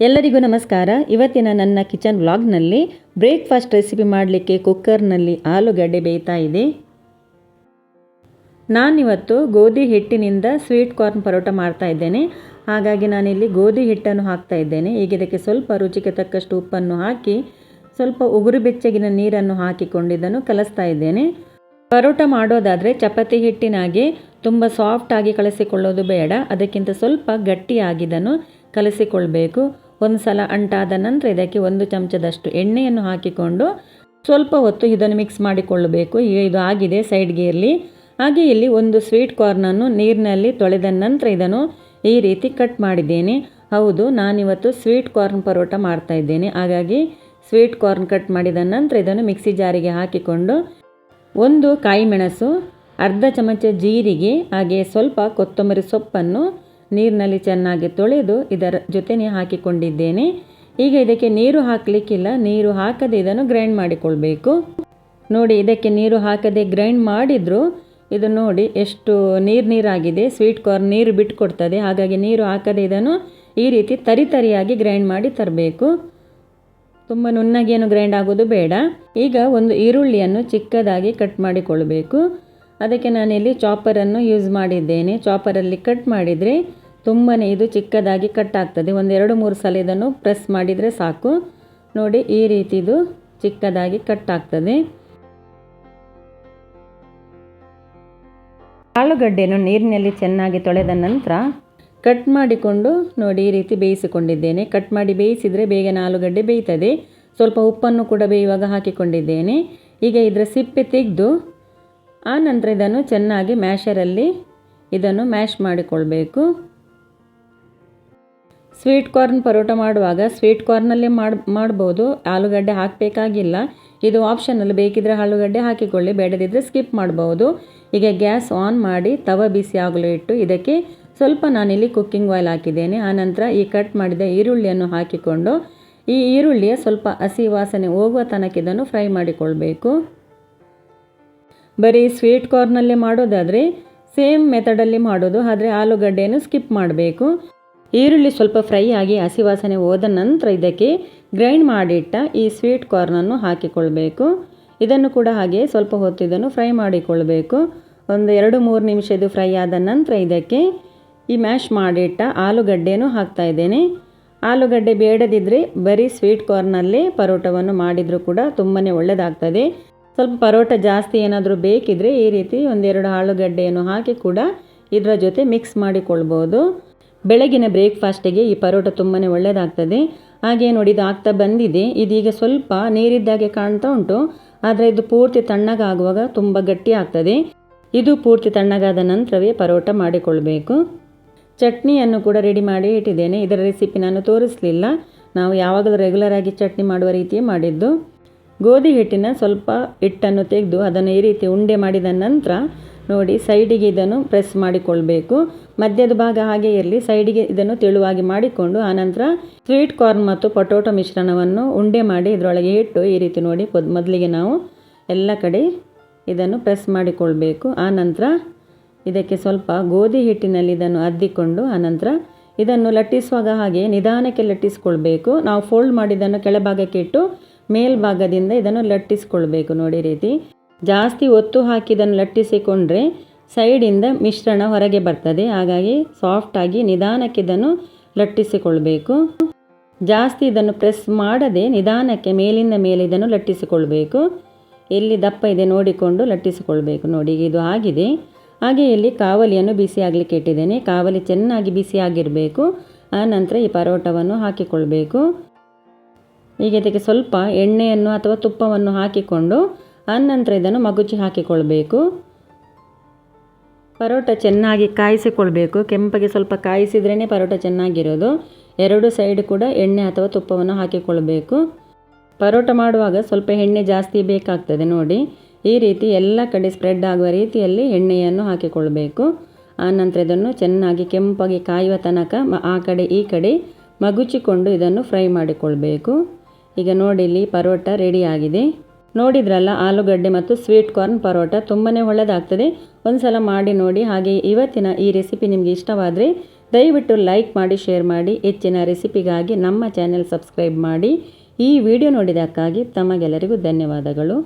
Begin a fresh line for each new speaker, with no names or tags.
ಎಲ್ಲರಿಗೂ ನಮಸ್ಕಾರ. ಇವತ್ತಿನ ನನ್ನ ಕಿಚನ್ ವ್ಲಾಗ್ನಲ್ಲಿ ಬ್ರೇಕ್ಫಾಸ್ಟ್ ರೆಸಿಪಿ ಮಾಡಲಿಕ್ಕೆ ಕುಕ್ಕರ್ನಲ್ಲಿ ಆಲೂಗಡ್ಡೆ ಬೇಯ್ತಾ ಇದೆ. ನಾನಿವತ್ತು ಗೋಧಿ ಹಿಟ್ಟಿನಿಂದ ಸ್ವೀಟ್ ಕಾರ್ನ್ ಪರೋಟ ಮಾಡ್ತಾ ಇದ್ದೇನೆ. ಹಾಗಾಗಿ ನಾನಿಲ್ಲಿ ಗೋಧಿ ಹಿಟ್ಟನ್ನು ಹಾಕ್ತಾ ಇದ್ದೇನೆ. ಈಗ ಇದಕ್ಕೆ ಸ್ವಲ್ಪ ರುಚಿಗೆ ತಕ್ಕಷ್ಟು ಉಪ್ಪನ್ನು ಹಾಕಿ, ಸ್ವಲ್ಪ ಉಗುರು ಬೆಚ್ಚಗಿನ ನೀರನ್ನು ಹಾಕಿಕೊಂಡಿದ್ದನ್ನು ಕಲಿಸ್ತಾ ಇದ್ದೇನೆ. ಪರೋಟ ಮಾಡೋದಾದರೆ ಚಪಾತಿ ಹಿಟ್ಟಿನಾಗೆ ತುಂಬ ಸಾಫ್ಟಾಗಿ ಕಲಸಿಕೊಳ್ಳೋದು ಬೇಡ. ಅದಕ್ಕಿಂತ ಸ್ವಲ್ಪ ಗಟ್ಟಿಯಾಗಿದ್ದನ್ನು ಕಲಸಿಕೊಳ್ಬೇಕು. ಒಂದು ಸಲ ಅಂಟಾದ ನಂತರ ಇದಕ್ಕೆ ಒಂದು ಚಮಚದಷ್ಟು ಎಣ್ಣೆಯನ್ನು ಹಾಕಿಕೊಂಡು ಸ್ವಲ್ಪ ಹೊತ್ತು ಇದನ್ನು ಮಿಕ್ಸ್ ಮಾಡಿಕೊಳ್ಳಬೇಕು. ಈಗ ಇದು ಆಗಿದೆ ಸೈಡ್ಗೆ ಇರಲಿ. ಹಾಗೆ ಇಲ್ಲಿ ಒಂದು ಸ್ವೀಟ್ ಕಾರ್ನನ್ನು ನೀರಿನಲ್ಲಿ ತೊಳೆದ ನಂತರ ಇದನ್ನು ಈ ರೀತಿ ಕಟ್ ಮಾಡಿದ್ದೇನೆ. ಹೌದು, ನಾನಿವತ್ತು ಸ್ವೀಟ್ ಕಾರ್ನ್ ಪರೋಟ ಮಾಡ್ತಾ ಇದ್ದೇನೆ. ಹಾಗಾಗಿ ಸ್ವೀಟ್ ಕಾರ್ನ್ ಕಟ್ ಮಾಡಿದ ನಂತರ ಇದನ್ನು ಮಿಕ್ಸಿ ಜಾರಿಗೆ ಹಾಕಿಕೊಂಡು ಒಂದು ಕಾಯಿ ಮೆಣಸು ಅರ್ಧ ಚಮಚ ಜೀರಿಗೆ, ಹಾಗೆ ಸ್ವಲ್ಪ ಕೊತ್ತಂಬರಿ ಸೊಪ್ಪನ್ನು ನೀರಿನಲ್ಲಿ ಚೆನ್ನಾಗಿ ತೊಳೆದು ಇದರ ಜೊತೆನೇ ಹಾಕಿಕೊಂಡಿದ್ದೇನೆ. ಈಗ ಇದಕ್ಕೆ ನೀರು ಹಾಕಲಿಕ್ಕಿಲ್ಲ. ನೀರು ಹಾಕದೆ ಇದನ್ನು ಗ್ರೈಂಡ್ ಮಾಡಿಕೊಳ್ಬೇಕು. ನೋಡಿ, ಇದಕ್ಕೆ ನೀರು ಹಾಕದೆ ಗ್ರೈಂಡ್ ಮಾಡಿದರೂ. ಇದು ನೋಡಿ, ಎಷ್ಟು ನೀರು ನೀರಾಗಿದೆ. ಸ್ವೀಟ್ ಕಾರ್ನ್ ನೀರು ಬಿಟ್ಟುಕೊಡ್ತದೆ ಹಾಗಾಗಿ ನೀರು ಹಾಕದೆ ಇದನ್ನು ಈ ರೀತಿ ತರಿ ತರಿಯಾಗಿ ಗ್ರೈಂಡ್ ಮಾಡಿ ತರಬೇಕು. ತುಂಬ ನುಣ್ಣಗೇನು ಗ್ರೈಂಡ್ ಆಗೋದು ಬೇಡ. ಈಗ ಒಂದು ಈರುಳ್ಳಿಯನ್ನು ಚಿಕ್ಕದಾಗಿ ಕಟ್ ಮಾಡಿಕೊಳ್ಬೇಕು. ಅದಕ್ಕೆ ನಾನಿಲ್ಲಿ ಚಾಪರನ್ನು ಯೂಸ್ ಮಾಡಿದ್ದೇನೆ. ಚಾಪರಲ್ಲಿ ಕಟ್ ಮಾಡಿದರೆ ತುಂಬಾ ಇದು ಚಿಕ್ಕದಾಗಿ ಕಟ್ ಆಗ್ತದೆ. ಒಂದೆರಡು ಮೂರು ಸಲ ಇದನ್ನು ಪ್ರೆಸ್ ಮಾಡಿದರೆ ಸಾಕು. ನೋಡಿ, ಈ ರೀತಿದು ಚಿಕ್ಕದಾಗಿ ಕಟ್ ಆಗ್ತದೆ. ಆಲೂಗಡ್ಡೆಯನ್ನು ನೀರಿನಲ್ಲಿ ಚೆನ್ನಾಗಿ ತೊಳೆದ ನಂತರ ಕಟ್ ಮಾಡಿಕೊಂಡು ನೋಡಿ, ಈ ರೀತಿ ಬೇಯಿಸಿಕೊಂಡಿದ್ದೇನೆ. ಕಟ್ ಮಾಡಿ ಬೇಯಿಸಿದರೆ ಬೇಗನೆ ಆಲೂಗಡ್ಡೆ ಬೇಯ್ತದೆ. ಸ್ವಲ್ಪ ಉಪ್ಪನ್ನು ಕೂಡ ಬೇಯುವಾಗ ಹಾಕಿಕೊಂಡಿದ್ದೇನೆ. ಈಗ ಇದರ ಸಿಪ್ಪೆ ತೆಗೆದು ಆ ನಂತರ ಇದನ್ನು ಚೆನ್ನಾಗಿ ಮ್ಯಾಶರಲ್ಲಿ ಇದನ್ನು ಮ್ಯಾಶ್ ಮಾಡಿಕೊಳ್ಬೇಕು. ಸ್ವೀಟ್ ಕಾರ್ನ್ ಪರೋಟ ಮಾಡುವಾಗ ಸ್ವೀಟ್ ಕಾರ್ನಲ್ಲಿ ಮಾಡಿ, ಮಾಡ್ಬೋದು. ಆಲೂಗಡ್ಡೆ ಹಾಕಬೇಕಾಗಿಲ್ಲ. ಇದು ಆಪ್ಷನಲ್ಲಿ ಬೇಕಿದ್ರೆ ಆಲೂಗಡ್ಡೆ ಹಾಕಿಕೊಳ್ಳಿ ಬೇಡದಿದ್ದರೆ ಸ್ಕಿಪ್ ಮಾಡ್ಬೋದು. ಈಗ ಗ್ಯಾಸ್ ಆನ್ ಮಾಡಿ ತವ ಬಿಸಿ ಆಗಲು ಇಟ್ಟು ಇದಕ್ಕೆ ಸ್ವಲ್ಪ ನಾನಿಲ್ಲಿ ಕುಕ್ಕಿಂಗ್ ಆಯಿಲ್ ಹಾಕಿದ್ದೇನೆ. ಆನಂತರ ಈ ಕಟ್ ಮಾಡಿದ ಈರುಳ್ಳಿಯನ್ನು ಹಾಕಿಕೊಂಡು ಈ ಈರುಳ್ಳಿಯ ಸ್ವಲ್ಪ ಹಸಿ ವಾಸನೆ ಹೋಗುವ ತನಕ ಇದನ್ನು ಫ್ರೈ ಮಾಡಿಕೊಳ್ಬೇಕು. ಬರೀ ಸ್ವೀಟ್ ಕಾರ್ನಲ್ಲೇ ಮಾಡೋದಾದರೆ ಸೇಮ್ ಮೆಥಡಲ್ಲಿ ಮಾಡೋದು, ಆದರೆ ಆಲೂಗಡ್ಡೆಯನ್ನು ಸ್ಕಿಪ್ ಮಾಡಬೇಕು. ಈರುಳ್ಳಿ ಸ್ವಲ್ಪ ಫ್ರೈ ಆಗಿ ಹಸಿ ವಾಸನೆ ಹೋದ ನಂತರ ಇದಕ್ಕೆ ಗ್ರೈಂಡ್ ಮಾಡಿಟ್ಟ ಈ ಸ್ವೀಟ್ ಕಾರ್ನನ್ನು ಹಾಕಿಕೊಳ್ಬೇಕು. ಇದನ್ನು ಕೂಡ ಹಾಗೆ ಸ್ವಲ್ಪ ಹೊತ್ತು ಇದನ್ನು ಫ್ರೈ ಮಾಡಿಕೊಳ್ಬೇಕು. ಒಂದು ಎರಡು ಮೂರು ನಿಮಿಷ ಇದು ಫ್ರೈ ಆದ ನಂತರ ಇದಕ್ಕೆ ಈ ಮ್ಯಾಶ್ ಮಾಡಿಟ್ಟ ಆಲೂಗಡ್ಡೆಯನ್ನು ಹಾಕ್ತಾ ಇದ್ದೇನೆ. ಆಲೂಗಡ್ಡೆ ಬೇಡದಿದ್ದರೆ ಬರೀ ಸ್ವೀಟ್ ಕಾರ್ನಲ್ಲಿ ಪರೋಟವನ್ನು ಮಾಡಿದರೂ ಕೂಡ ತುಂಬಾ ಒಳ್ಳೆಯದಾಗ್ತದೆ ಸ್ವಲ್ಪ ಪರೋಟ ಜಾಸ್ತಿ ಏನಾದರೂ ಬೇಕಿದ್ರೆ ಈ ರೀತಿ ಒಂದೆರಡು ಆಲೂಗಡ್ಡೆಯನ್ನು ಹಾಕಿ ಕೂಡ ಇದರ ಜೊತೆ ಮಿಕ್ಸ್ ಮಾಡಿಕೊಳ್ಬೋದು. ಬೆಳಗಿನ ಬ್ರೇಕ್ಫಾಸ್ಟಿಗೆ ಈ ಪರೋಟ ತುಂಬಾ ಒಳ್ಳೆಯದಾಗ್ತದೆ ಹಾಗೆ ನೋಡಿ ಇದು ಆಗ್ತಾ ಬಂದಿದೆ. ಇದೀಗ ಸ್ವಲ್ಪ ನೀರಿದ್ದಾಗೆ ಕಾಣ್ತಾ ಉಂಟು. ಆದರೆ ಇದು ಪೂರ್ತಿ ತಣ್ಣಗಾಗುವಾಗ ತುಂಬ ಗಟ್ಟಿ ಆಗ್ತದೆ. ಇದು ಪೂರ್ತಿ ತಣ್ಣಗಾದ ನಂತರವೇ ಪರೋಟ ಮಾಡಿಕೊಳ್ಬೇಕು. ಚಟ್ನಿಯನ್ನು ಕೂಡ ರೆಡಿ ಮಾಡಿ ಇಟ್ಟಿದ್ದೇನೆ. ಇದರ ರೆಸಿಪಿ ನಾನು ತೋರಿಸಲಿಲ್ಲ. ನಾವು ಯಾವಾಗಲೂ ರೆಗ್ಯುಲರ್ ಆಗಿ ಚಟ್ನಿ ಮಾಡುವ ರೀತಿಯೇ ಮಾಡಿದ್ದು. ಗೋಧಿ ಹಿಟ್ಟಿನ ಸ್ವಲ್ಪ ಹಿಟ್ಟನ್ನು ತೆಗೆದು ಅದನ್ನು ಈ ರೀತಿ ಉಂಡೆ ಮಾಡಿದ ನಂತರ ನೋಡಿ ಸೈಡಿಗೆ ಇದನ್ನು ಪ್ರೆಸ್ ಮಾಡಿಕೊಳ್ಬೇಕು. ಮಧ್ಯದ ಭಾಗ ಹಾಗೆ ಇರಲಿ, ಸೈಡಿಗೆ ಇದನ್ನು ತೆಳುವಾಗಿ ಮಾಡಿಕೊಂಡು ಆನಂತರ ಸ್ವೀಟ್ ಕಾರ್ನ್ ಮತ್ತು ಪೊಟೊಟೊ ಮಿಶ್ರಣವನ್ನು ಉಂಡೆ ಮಾಡಿ ಇದರೊಳಗೆ ಇಟ್ಟು ಈ ರೀತಿ ನೋಡಿ ಮೊದಲಿಗೆ ನಾವು ಎಲ್ಲ ಕಡೆ ಇದನ್ನು ಪ್ರೆಸ್ ಮಾಡಿಕೊಳ್ಬೇಕು. ಆನಂತರ ಇದಕ್ಕೆ ಸ್ವಲ್ಪ ಗೋಧಿ ಹಿಟ್ಟಿನಲ್ಲಿ ಇದನ್ನು ಅದ್ದಿಕೊಂಡು ಆನಂತರ ಇದನ್ನು ಲಟ್ಟಿಸುವಾಗ ಹಾಗೆ ನಿಧಾನಕ್ಕೆ ಲಟ್ಟಿಸ್ಕೊಳ್ಬೇಕು. ನಾವು ಫೋಲ್ಡ್ ಮಾಡಿದ್ದನ್ನು ಕೆಳಭಾಗಕ್ಕೆ ಇಟ್ಟು ಮೇಲ್ಭಾಗದಿಂದ ಇದನ್ನು ಲಟ್ಟಿಸ್ಕೊಳ್ಬೇಕು ನೋಡಿ ರೀತಿ. ಜಾಸ್ತಿ ಒತ್ತು ಹಾಕಿ ಇದನ್ನು ಲಟ್ಟಿಸಿಕೊಂಡ್ರೆ ಸೈಡಿಂದ ಮಿಶ್ರಣ ಹೊರಗೆ ಬರ್ತದೆ. ಹಾಗಾಗಿ ಸಾಫ್ಟಾಗಿ ನಿಧಾನಕ್ಕೆ ಇದನ್ನು ಲಟ್ಟಿಸಿಕೊಳ್ಬೇಕು. ಜಾಸ್ತಿ ಇದನ್ನು ಪ್ರೆಸ್ ಮಾಡದೆ ನಿಧಾನಕ್ಕೆ ಮೇಲಿಂದ ಮೇಲೆ ಇದನ್ನು ಲಟ್ಟಿಸಿಕೊಳ್ಬೇಕು. ಎಲ್ಲಿ ದಪ್ಪ ಇದೆ ನೋಡಿಕೊಂಡು ಲಟ್ಟಿಸಿಕೊಳ್ಬೇಕು. ನೋಡಿ, ಇದು ಆಗಿದೆ. ಹಾಗೆ ಇಲ್ಲಿ ಕಾವಲಿಯನ್ನು ಬಿಸಿ ಆಗಲಿಕ್ಕೆ ಇಟ್ಟಿದ್ದೇನೆ. ಕಾವಲಿ ಚೆನ್ನಾಗಿ ಬಿಸಿ ಆಗಿರಬೇಕು. ಆ ಈ ಪರೋಟವನ್ನು ಹಾಕಿಕೊಳ್ಬೇಕು. ಈಗ ಇದಕ್ಕೆ ಸ್ವಲ್ಪ ಎಣ್ಣೆಯನ್ನು ಅಥವಾ ತುಪ್ಪವನ್ನು ಹಾಕಿಕೊಂಡು ಆನಂತರ ಇದನ್ನು ಮಗುಚಿ ಹಾಕಿಕೊಳ್ಬೇಕು. ಪರೋಟ ಚೆನ್ನಾಗಿ ಕಾಯಿಸಿಕೊಳ್ಬೇಕು. ಕೆಂಪಗೆ ಸ್ವಲ್ಪ ಕಾಯಿಸಿದ್ರೇ ಪರೋಟ ಚೆನ್ನಾಗಿರೋದು. ಎರಡು ಸೈಡ್ ಕೂಡ ಎಣ್ಣೆ ಅಥವಾ ತುಪ್ಪವನ್ನು ಹಾಕಿಕೊಳ್ಬೇಕು. ಪರೋಟ ಮಾಡುವಾಗ ಸ್ವಲ್ಪ ಎಣ್ಣೆ ಜಾಸ್ತಿ ಬೇಕಾಗ್ತದೆ ನೋಡಿ. ಈ ರೀತಿ ಎಲ್ಲ ಕಡೆ ಸ್ಪ್ರೆಡ್ ಆಗುವ ರೀತಿಯಲ್ಲಿ ಎಣ್ಣೆಯನ್ನು ಹಾಕಿಕೊಳ್ಬೇಕು. ಆನಂತರ ಇದನ್ನು ಚೆನ್ನಾಗಿ ಕೆಂಪಾಗಿ ಕಾಯುವ ತನಕ ಆ ಕಡೆ ಈ ಕಡೆ ಮಗುಚಿಕೊಂಡು ಇದನ್ನು ಫ್ರೈ ಮಾಡಿಕೊಳ್ಬೇಕು. ಈಗ ನೋಡಿ ಇಲ್ಲಿ ಪರೋಟ ರೆಡಿ ಆಗಿದೆ. ನೋಡಿದ್ರಲ್ಲ, ಆಲೂಗಡ್ಡೆ ಮತ್ತು ಸ್ವೀಟ್ ಕಾರ್ನ್ ಪರೋಟ ತುಂಬನೇ ಒಳ್ಳೆಯದಾಗ್ತದೆ ಒಂದು ಸಲ ಮಾಡಿ ನೋಡಿ, ಹಾಗೆ ಇವತ್ತಿನ ಈ ರೆಸಿಪಿ ನಿಮಗೆ ಇಷ್ಟವಾದರೆ ದಯವಿಟ್ಟು ಲೈಕ್ ಮಾಡಿ ಶೇರ್ ಮಾಡಿ, ಹೆಚ್ಚಿನ ರೆಸಿಪಿಗಾಗಿ ನಮ್ಮ ಚಾನೆಲ್ ಸಬ್ಸ್ಕ್ರೈಬ್ ಮಾಡಿ. ಈ ವಿಡಿಯೋ ನೋಡಿದ್ದಕ್ಕಾಗಿ ತಮಗೆಲ್ಲರಿಗೂ ಧನ್ಯವಾದಗಳು.